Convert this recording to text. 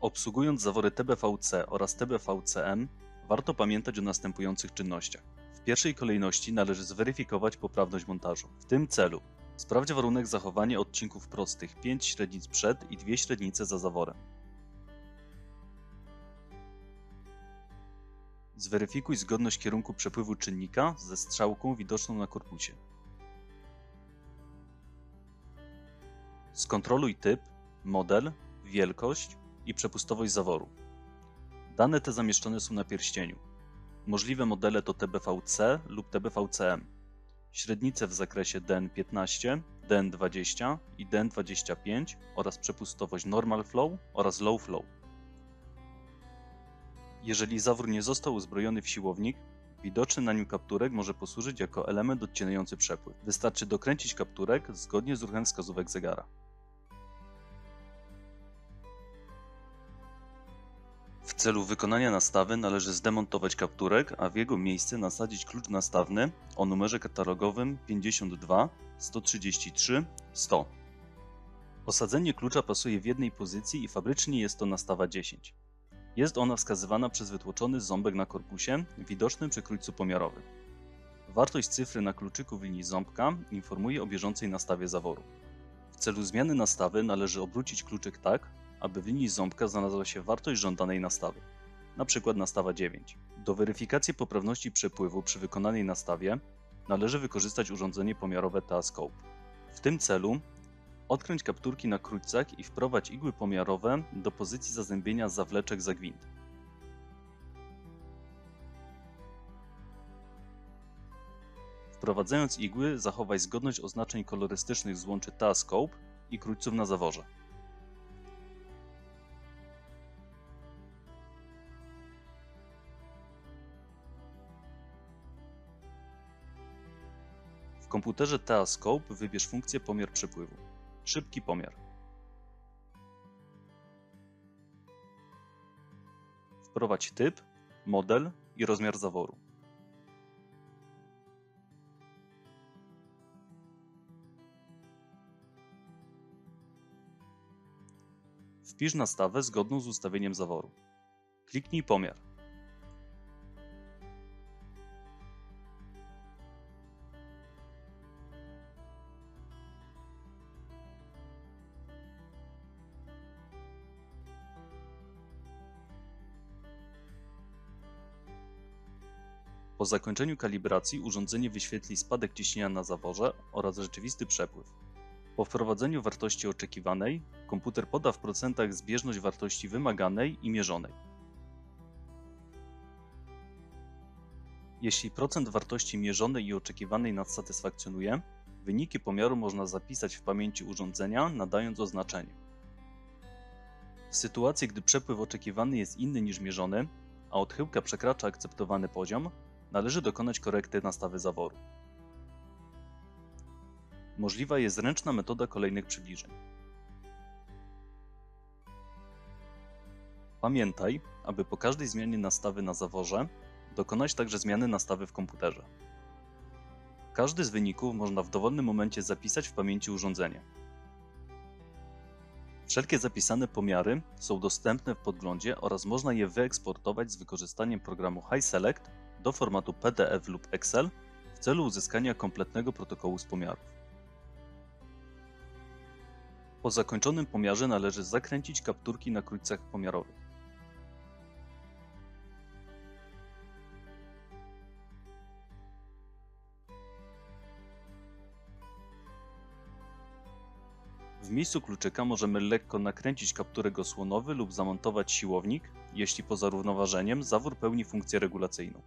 Obsługując zawory TBVC oraz TBVCM, warto pamiętać o następujących czynnościach. W pierwszej kolejności należy zweryfikować poprawność montażu. W tym celu sprawdź warunek zachowania odcinków prostych 5 średnic przed i 2 średnice za zaworem. Zweryfikuj zgodność kierunku przepływu czynnika ze strzałką widoczną na korpusie. Skontroluj typ, model, wielkość i przepustowość zaworu. Dane te zamieszczone są na pierścieniu. Możliwe modele to TBVC lub TBVCM. Średnice w zakresie DN15, DN20 i DN25 oraz przepustowość Normal Flow oraz Low Flow. Jeżeli zawór nie został uzbrojony w siłownik, widoczny na nim kapturek może posłużyć jako element odcinający przepływ. Wystarczy dokręcić kapturek zgodnie z ruchem wskazówek zegara. W celu wykonania nastawy należy zdemontować kapturek, a w jego miejsce nasadzić klucz nastawny o numerze katalogowym 52 133 100. Osadzenie klucza pasuje w jednej pozycji i fabrycznie jest to nastawa 10. Jest ona wskazywana przez wytłoczony ząbek na korpusie, widocznym przy krójcu pomiarowym. Wartość cyfry na kluczyku w linii ząbka informuje o bieżącej nastawie zaworu. W celu zmiany nastawy należy obrócić kluczyk tak, aby w linii ząbka znalazła się wartość żądanej nastawy, np. nastawa 9. Do weryfikacji poprawności przepływu przy wykonanej nastawie należy wykorzystać urządzenie pomiarowe Teascope. W tym celu odkręć kapturki na krójcach i wprowadź igły pomiarowe do pozycji zazębienia zawleczek za gwint. Wprowadzając igły, zachowaj zgodność oznaczeń kolorystycznych złączy Teascope i krójców na zaworze. W komputerze Teascope wybierz funkcję pomiar przepływu. Szybki pomiar. Wprowadź typ, model i rozmiar zaworu. Wpisz nastawę zgodną z ustawieniem zaworu. Kliknij pomiar. Po zakończeniu kalibracji urządzenie wyświetli spadek ciśnienia na zaworze oraz rzeczywisty przepływ. Po wprowadzeniu wartości oczekiwanej, komputer poda w procentach zbieżność wartości wymaganej i mierzonej. Jeśli procent wartości mierzonej i oczekiwanej nas satysfakcjonuje, wyniki pomiaru można zapisać w pamięci urządzenia, nadając oznaczenie. W sytuacji, gdy przepływ oczekiwany jest inny niż mierzony, a odchyłka przekracza akceptowany poziom, należy dokonać korekty nastawy zaworu. Możliwa jest ręczna metoda kolejnych przybliżeń. Pamiętaj, aby po każdej zmianie nastawy na zaworze dokonać także zmiany nastawy w komputerze. Każdy z wyników można w dowolnym momencie zapisać w pamięci urządzenia. Wszelkie zapisane pomiary są dostępne w podglądzie oraz można je wyeksportować z wykorzystaniem programu HiSelect do formatu PDF lub Excel w celu uzyskania kompletnego protokołu z pomiarów. Po zakończonym pomiarze należy zakręcić kapturki na krójcach pomiarowych. W miejscu kluczyka możemy lekko nakręcić kapturek osłonowy lub zamontować siłownik, jeśli poza równoważeniem zawór pełni funkcję regulacyjną.